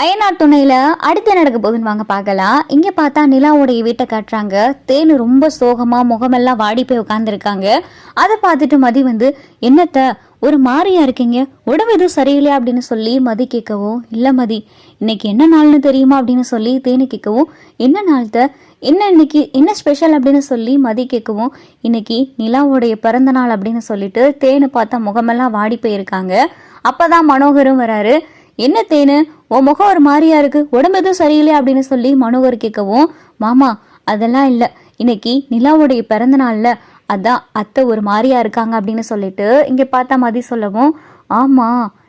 அயனார் துணையில அடுத்து நடக்க போகுதுன்னு வாங்க பார்க்கலாம். இங்க பார்த்தா நிலாவுடைய வீட்டை காட்டுறாங்க. தேனு ரொம்ப சோகமா முகமெல்லாம் வாடி போய் உட்காந்துருக்காங்க அதை பார்த்துட்டு மதி வந்து என்னத்த ஒரு மாறியா இருக்கீங்க? உடம்பு எதுவும் சரியில்லையா? அப்படின்னு சொல்லி மதி கேட்கவும் இல்லை மதி. இன்னைக்கு என்ன நாள்னு தெரியுமா? அப்படின்னு சொல்லி தேனு கேட்கவும் என்ன நாள்த என்ன இன்னைக்கு? என்ன ஸ்பெஷல்? அப்படின்னு சொல்லி மதி கேட்கவும் இன்னைக்கு நிலாவுடைய பிறந்த நாள் அப்படின்னு சொல்லிட்டு தேனு பார்த்தா முகமெல்லாம் வாடி போயிருக்காங்க. அப்பதான் மனோகரும் வராரு. என்ன தேனு? உன் முகம் ஒரு மாதிரியா இருக்கு. உடம்பு எதுவும் சரியில்லை அப்படின்னு சொல்லி மனோகர் கேட்கவும் மாமா அதெல்லாம் இல்லை. இன்னைக்கு நிலாவுடைய பிறந்த நாள்ல அதான் அத்தை ஒரு மாதிரியா இருக்காங்க அப்படின்னு சொல்லிட்டு இங்க பார்த்தா மதி சொல்லவும் ஆமா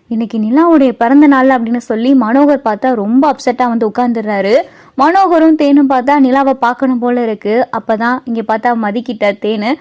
இன்னைக்கு நிலாவுடைய பிறந்த நாள் அப்படின்னு சொல்லி மனோகர் பார்த்தா ரொம்ப அப்செட்டா வந்து உட்காந்துடுறாரு மனோகரும் தேனும் பார்த்தா நிலாவை பார்க்கணும் போல இருக்கு. அப்பதான் இங்க பார்த்தா மதிக்கிட்ட தேனு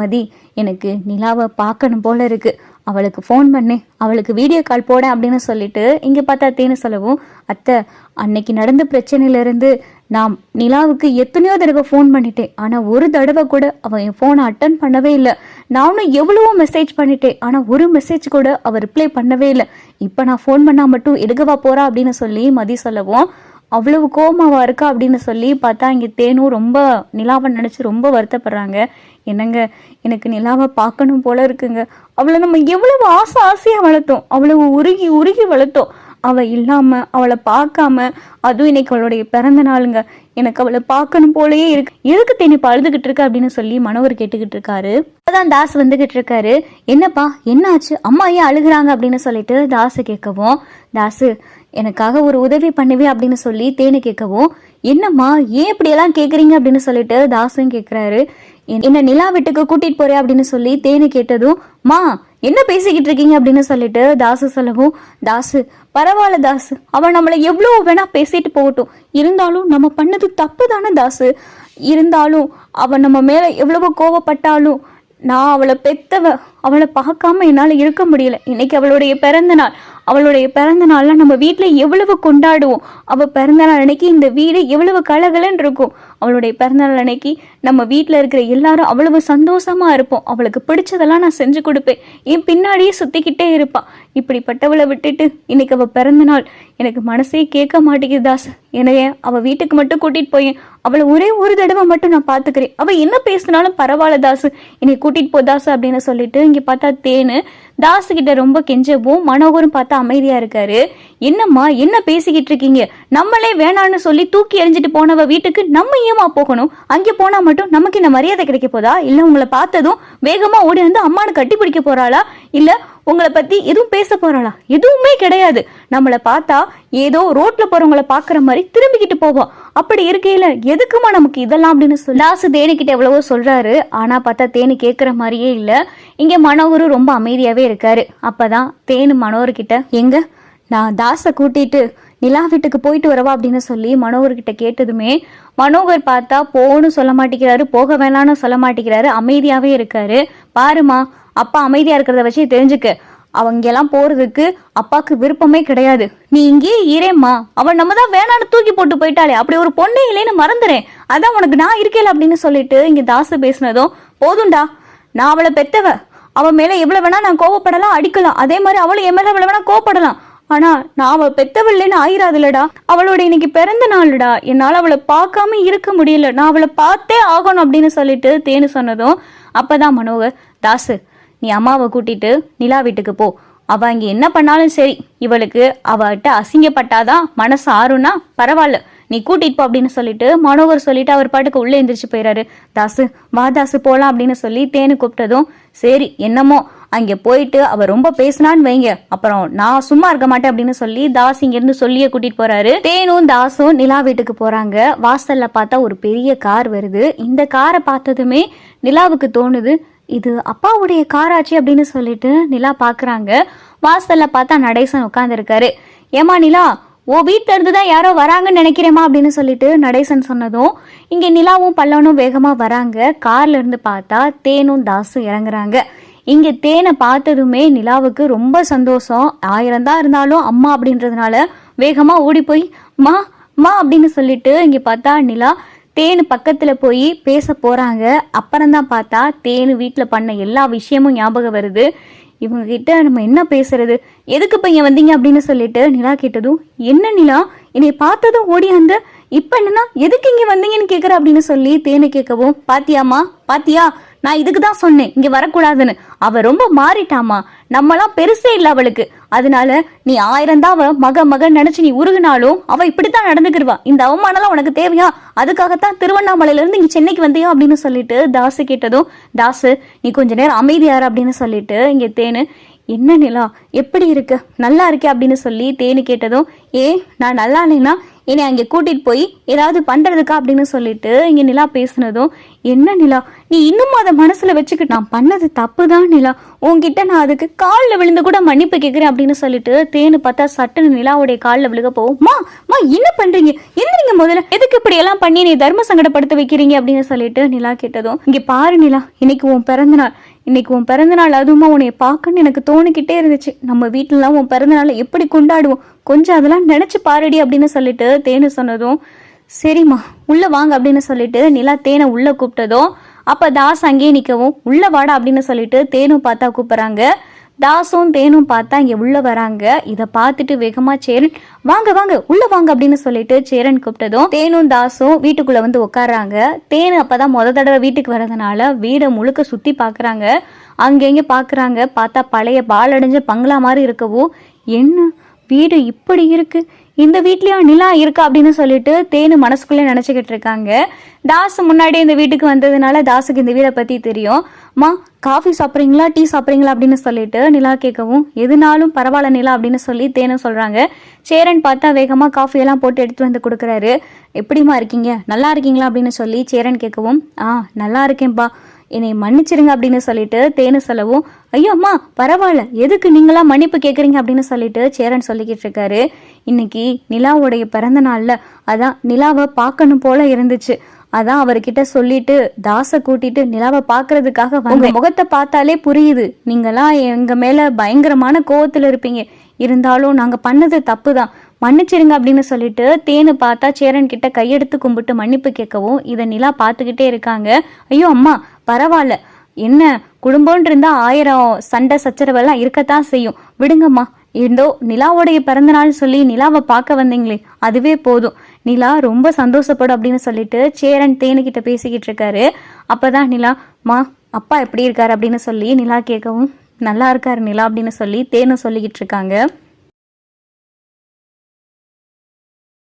மதி எனக்கு நிலாவை பார்க்கணும் போல இருக்கு. அவளுக்கு ஃபோன் பண்ணு அவளுக்கு வீடியோ கால் போட அப்படின்னு சொல்லிட்டு இங்கே பார்த்தா தேனு சொல்லவும் அத்தை அன்னைக்கு நடந்த பிரச்சனையிலேருந்து நான் நிலாவுக்கு எத்தனையோ தடவை ஃபோன் பண்ணிட்டேன். ஆனால் ஒரு தடவை கூட அவள் என் ஃபோனை அட்டன் பண்ணவே இல்லை. நானும் எவ்வளவோ மெசேஜ் பண்ணிட்டேன். ஆனால் ஒரு மெசேஜ் கூட அவள் ரிப்ளை பண்ணவே இல்லை. இப்போ நான் ஃபோன் பண்ணால் மட்டும் எடுக்கவா போகிறா அப்படின்னு சொல்லி மதி சொல்லவும் அவ்வளவு கோமாவா இருக்கா? அப்படின்னு சொல்லி பார்த்தா இங்கே தேனும் ரொம்ப நிலாவை நினச்சி ரொம்ப வருத்தப்படுறாங்க. என்னங்க எனக்கு நிலாவை பார்க்கணும் போல இருக்குங்க. அவளை நம்ம எவ்வளவு ஆசை ஆசையாக வளர்த்தோம். அவ்வளவு உருகி உருகி வளர்த்தோம். அவள் இல்லாமல் அவளை பார்க்காம அதுவும் இன்னைக்கு அவளுடைய பிறந்த நாளுங்க. எனக்கு அவளை பார்க்கணும் போலயே இருக்கு. எதுக்கு தேனி இப்போ அழுதுகிட்டு இருக்க அப்படின்னு சொல்லி மனவர் கேட்டுக்கிட்டு இருக்காரு. அப்பதான் தாஸ் வந்துகிட்டு இருக்காரு. என்னப்பா என்னாச்சு? அம்மா ஏன் அழுகுறாங்க அப்படின்னு சொல்லிட்டு தாஸை கேட்கவும் தாசு எனக்காக ஒரு உதவி பண்ணுவே அப்படின்னு சொல்லி தேனை கேட்கவும் என்னம்மா ஏன் இப்படியெல்லாம் கேட்குறீங்க அப்படின்னு சொல்லிட்டு தாசும் கேட்குறாரு என்ன நிலா வீட்டுக்கு கூட்டிட்டு போறேன் அப்படின்னு சொல்லி தேனு கேட்டதும் மா என்ன பேசிக்கிட்டு இருக்கீங்க? அப்படின்னு சொல்லிட்டு தாசு சொல்லவும் தாசு பரவாயில்ல தாசு அவன் நம்மளை எவ்வளோ வேணா பேசிட்டு போகட்டும். இருந்தாலும் நம்ம பண்ணது தப்பு தானே தாசு. இருந்தாலும் அவன் நம்ம மேல எவ்வளவு கோவப்பட்டாலும் நான் அவளை பெத்தவ அவளை பார்க்காம என்னால் இருக்க முடியல. இன்னைக்கு அவளுடைய பிறந்த நாள். அவளுடைய பிறந்த நாள்லாம் நம்ம வீட்டில் எவ்வளவு கொண்டாடுவோம். அவள் பிறந்த நாள் அன்னைக்கு இந்த வீடு எவ்வளவு கலகலன்னு இருக்கும். அவளுடைய பிறந்தநாள் அன்னைக்கு நம்ம வீட்டில் இருக்கிற எல்லாரும் அவ்வளவு சந்தோஷமா இருப்போம். அவளுக்கு பிடிச்சதெல்லாம் நான் செஞ்சு கொடுப்பேன். என் பின்னாடியே சுத்திக்கிட்டே இருப்பான் இப்படிப்பட்டவளை விட்டுட்டு இன்னைக்கு அவள் பிறந்த நாள் எனக்கு மனசே கேட்க மாட்டேங்குது தாஸ். என்னைய அவள் வீட்டுக்கு மட்டும் கூட்டிகிட்டு போயேன். அவளை ஒரே ஒரு தடவை மட்டும் நான் பார்த்துக்கிறேன். அவள் என்ன பேசினாலும் பரவாயில்ல தாசு என்னை கூட்டிகிட்டு போ தாசு அப்படின்னு சொல்லிட்டு இங்கே பார்த்தா தேனு தாசு கிட்ட ரொம்ப கெஞ்சவும் மனோகரும் பார்த்தா அமைதியாக இருக்காரு. என்னம்மா என்ன பேசிக்கிட்டு இருக்கீங்க? நம்மளே வேணான்னு சொல்லி தூக்கி எறிஞ்சிட்டு போனவ வீட்டுக்கு நம்ம ஏமா போகணும். அங்கே போனா மட்டும் நமக்கு இந்த மரியாதை கிடைக்க போதா? இல்ல உங்களை பார்த்ததும் வேகமா ஓடி வந்து அம்மானு கட்டி பிடிக்க போறாளா? இல்ல உங்களை பத்தி எதுவும் பேச போறாளா? எதுவுமே கிடையாது. நம்மளை பார்த்தா ஏதோ ரோட்ல போறவங்கள பாக்குற மாதிரி திரும்பிக்கிட்டு போவோம். அப்படி இருக்கையில எதுக்குமா நமக்கு இதெல்லாம் அப்படின்னு சொல்லி லாசு தேனிக்கிட்ட எவ்வளவோ சொல்றாரு. ஆனா பார்த்தா தேனு கேட்குற மாதிரியே இல்ல. இங்க மனோகரும் ரொம்ப அமைதியாவே இருக்காரு. அப்பதான் தேனு மனோகர்கிட்ட எங்க? நான் தாசை கூட்டிட்டு நிலா வீட்டுக்கு போயிட்டு வரவா அப்படின்னு சொல்லி மனோகர்கிட்ட கேட்டதுமே மனோகர் பார்த்தா போகணும் சொல்ல மாட்டேங்கிறாரு போக வேணான்னு சொல்ல மாட்டேங்கிறாரு அமைதியாவே இருக்காரு. பாருமா அப்பா அமைதியா இருக்கிறத வச்சு தெரிஞ்சுக்க. அவங்க எல்லாம் போறதுக்கு அப்பாக்கு விருப்பமே கிடையாது. நீ இங்கேயே இரேம்மா. அவன் நம்ம தான் வேணான்னு தூக்கி போட்டு போயிட்டாளே. அப்படி ஒரு பொண்ணே இல்லைன்னு மறந்துறேன். அதான் உனக்கு நான் இருக்கேல அப்படின்னு சொல்லிட்டு இங்க தாசு பேசினதும் போதும்டா. நான் அவளை பெத்தவ. அவன் மேல எவ்வளவு வேணா நான் கோவப்படலாம் அடிக்கலாம். அதே மாதிரி அவளும் என் மேல எவ்வளவு வேணா கோவப்படலாம். ஆனா நான் அவ பெத்தவள்லேன்னு ஆயிராதுலடா. அவளோட இன்னைக்கு பிறந்த நாளுடா. என்னால் அவளை பார்க்காம இருக்க முடியல. நான் அவளை பார்த்தே ஆகணும் அப்படின்னு சொல்லிட்டு தேனு சொன்னதும் அப்பதான் மனோகர் தாசு நீ அம்மாவை கூட்டிட்டு நிலா வீட்டுக்கு போ. அவ இங்க என்ன பண்ணாலும் சரி. இவளுக்கு அவட்ட அசிங்கப்பட்டாதான் மனசு ஆறுனா பரவாயில்ல. நீ கூட்டிட்டு போ அப்படின்னு சொல்லிட்டு மனோகர் சொல்லிட்டு அவர் பாட்டுக்கு உள்ளே எந்திரிச்சு போயிறாரு. தாசு வா தாசு போலாம் அப்படின்னு சொல்லி தேனு கூப்பிட்டதும் சரி என்னமோ அங்கே போயிட்டு அவர் ரொம்ப பேசினான்னு வைங்க. அப்புறம் நான் சும்மா இருக்க மாட்டேன் அப்படின்னு சொல்லி தாஸ் இங்கேருந்து சொல்லியே கூட்டிட்டு போறாரு. தேனும் தாஸும் நிலா வீட்டுக்கு போறாங்க. வாசல்ல பார்த்தா ஒரு பெரிய கார் வருது. இந்த காரை பார்த்ததுமே நிலாவுக்கு தோணுது. இது அப்பாவுடைய காராச்சு அப்படின்னு சொல்லிட்டு நிலா பாக்குறாங்க. வாசல்ல பார்த்தா நடேசன் உட்காந்துருக்காரு ஏமா நிலா ஓ வீட்டில் இருந்து தான் யாரோ வராங்கன்னு நினைக்கிறேமா அப்படின்னு சொல்லிட்டு நடேசன் சொன்னதும் இங்க நிலாவும் பல்லவனும் வேகமா வராங்க. கார்ல இருந்து பார்த்தா தேனும் தாசும் இறங்குறாங்க. இங்கே தேனை பார்த்ததுமே நிலாவுக்கு ரொம்ப சந்தோஷம். ஆயிரம் தான் இருந்தாலும் அம்மா அப்படின்றதுனால வேகமாக ஓடி போய் மா மா அப்படின்னு சொல்லிட்டு இங்கே பார்த்தா நிலா தேனு பக்கத்தில் போய் பேச போகிறாங்க அப்புறம்தான் பார்த்தா தேனு வீட்டில் பண்ண எல்லா விஷயமும் ஞாபகம் வருது. இவங்க கிட்ட நம்ம என்ன பேசுறது? எதுக்கு பையன் வந்தீங்க? அப்படின்னு சொல்லிட்டு நிலா கேட்டதும் என்ன நிலா? என்னை பார்த்ததும் ஓடி அந்த இப்போ என்னன்னா எதுக்கு இங்க வந்தீங்கன்னு கேக்குற? அப்படின்னு சொல்லி தேனு கேட்கவும் பாத்தியாமா பாத்தியா? நான் இதுக்கு தான் சொன்னேன். இங்க வரக்கூடாதுன்னு. அவ ரொம்ப மாறிட்டாமா நம்மலாம் பெருசே இல்லை அவளுக்கு. அதனால நீ ஆயிரம் தான் அவ மக மகன் நினைச்சு நீ உருகுனாலும் அவ இப்படித்தான் நடந்துக்கிடுவா இந்த அவமானம்லாம் உனக்கு தேவையா? அதுக்காகத்தான் திருவண்ணாமலையில இருந்து இங்க சென்னைக்கு வந்தியா? அப்படின்னு சொல்லிட்டு தாசு கேட்டதும் தாசு நீ கொஞ்ச நேரம் அமைதியாரு அப்படின்னு சொல்லிட்டு இங்க தேனு என்ன நிலா? எப்படி இருக்கு? நல்லா இருக்கே அப்படின்னு சொல்லி தேனு கேட்டதும் ஏ நான் நல்லா இல்லைன்னா என்னை அங்கே கூட்டிகிட்டு போய் ஏதாவது பண்ணுறதுக்கா அப்படின்னு சொல்லிட்டு இங்கே நிலா பேசுனதும் என்ன நிலா? நீ இன்னும் அதை மனசில் வச்சுக்கிட்டு நான் பண்ணது தப்பு தான் நிலா. உன்கிட்ட நான் அதுக்கு காலில் விழுந்து கூட மன்னிப்பு கேட்குறேன் அப்படின்னு சொல்லிட்டு தேனு பார்த்தா சட்டுன்னு நிலாவுடைய காலில் விழுக போகும். மா மா என்ன பண்ணுறீங்க எந்திரிங்க முதல்ல. எதுக்கு இப்படி எல்லாம் பண்ணி நீ தர்ம சங்கடப்படுத்த வைக்கிறீங்க? அப்படின்னு சொல்லிட்டு நிலா கேட்டதும் இங்கே பாரு நிலா இன்னைக்கு உன் பிறந்த நாள் இன்னைக்கு உன் பிறந்த நாள் அதுவுமா உன்னை பார்க்கணும்னு எனக்கு தோணிக்கிட்டே இருந்துச்சு. நம்ம வீட்டிலலாம் உன் பிறந்த நாளை எப்படி கொண்டாடுவோம்? கொஞ்சம் அதெல்லாம் நினச்சி பாருடி அப்படின்னு சொல்லிட்டு தேனு சொன்னதும் சரிம்மா உள்ளே வாங்க அப்படின்னு சொல்லிட்டு நிலா தேனை உள்ளே கூப்பிட்டதும் அப்போ தாஸ் அங்கேயே நிற்கவும் உள்ளே வாடா அப்படின்னு சொல்லிட்டு தேனும் பார்த்தா கூப்பிட்றாங்க. தாஸும் தேனும் பார்த்தா இங்கே உள்ளே வராங்க. இதை பார்த்துட்டு வேகமாக சேரன் வாங்க வாங்க உள்ளே வாங்க அப்படின்னு சொல்லிட்டு சேரன் கூப்பிட்டதும் தேனும் தாஸும் வீட்டுக்குள்ளே வந்து உட்காராங்க தேனு அப்பதான் முத தடவை வீட்டுக்கு வர்றதுனால வீடை முழுக்க சுற்றி பார்க்குறாங்க அங்கங்க பார்க்குறாங்க பார்த்தா பழைய பாலடைஞ்ச பங்களா மாதிரி இருக்கவும் என்ன? வீடு இப்படி இருக்கு? இந்த வீட்லயா நிலா இருக்கா அப்படின்னு சொல்லிட்டு தேனு மனசுக்குள்ளே நினச்சிக்கிட்டு இருக்காங்க. தாசு முன்னாடி இந்த வீட்டுக்கு வந்ததுனால தாசுக்கு இந்த வீடை பற்றி தெரியும். மா காஃபி சாப்பிட்றீங்களா? டீ சாப்பிட்றீங்களா? அப்படின்னு சொல்லிட்டு நிலா கேட்கவும் எதுனாலும் பரவாயில்ல நிலா அப்படின்னு சொல்லி தேனு சொல்கிறாங்க சேரன் பார்த்தா வேகமாக காஃபி எல்லாம் போட்டு எடுத்து வந்து கொடுக்குறாரு. எப்படிம்மா இருக்கீங்க? நல்லா இருக்கீங்களா? அப்படின்னு சொல்லி சேரன் கேட்கவும் ஆ நல்லா இருக்கேன்ப்பா என்னை மன்னிச்சிருங்க அப்படின்னு சொல்லிட்டு தேனு சொல்லவும் ஐயோ அம்மா பரவாயில்ல. எதுக்கு நீங்களா மன்னிப்பு கேட்குறீங்க அப்படின்னு சொல்லிட்டு சேரன் சொல்லிக்கிட்டு இருக்காரு. இன்னைக்கு நிலாவுடைய பிறந்த நாள்ல அதான் நிலாவை பார்க்கணும் போல இருந்துச்சு. அதான் அவர்கிட்ட சொல்லிட்டு தாசை கூட்டிட்டு நிலாவை பார்க்கறதுக்காக உங்க முகத்தை பார்த்தாலே புரியுது. நீங்களாம் எங்க மேல பயங்கரமான கோவத்துல இருப்பீங்க. இருந்தாலும் நாங்க பண்ணது தப்பு தான் மன்னிச்சிருங்க அப்படின்னு சொல்லிட்டு தேனு பார்த்தா சேரன் கிட்ட கையெடுத்து கும்பிட்டு மன்னிப்பு கேட்கவும் இதை நிலா பார்த்துக்கிட்டே இருக்காங்க. ஐயோ அம்மா பரவாயில்ல. என்ன குடும்பம்னு இருந்தால் ஆயிரம் சண்டை சச்சரவெல்லாம் இருக்கத்தான் செய்யும். விடுங்கம்மா. இருந்தோ நிலாவுடைய பிறந்த நாள் சொல்லி நிலாவை பார்க்க வந்தீங்களே அதுவே போதும். நிலா ரொம்ப சந்தோஷப்படும் அப்படின்னு சொல்லிட்டு சேரன் தேனுக்கிட்ட பேசிக்கிட்டு இருக்காரு. அப்போதான் நிலா மா அப்பா எப்படி இருக்காரு? அப்படின்னு சொல்லி நிலா கேட்கவும் நல்லா இருக்காரு நிலா அப்படின்னு சொல்லி தேனு சொல்லிக்கிட்டு இருக்காங்க.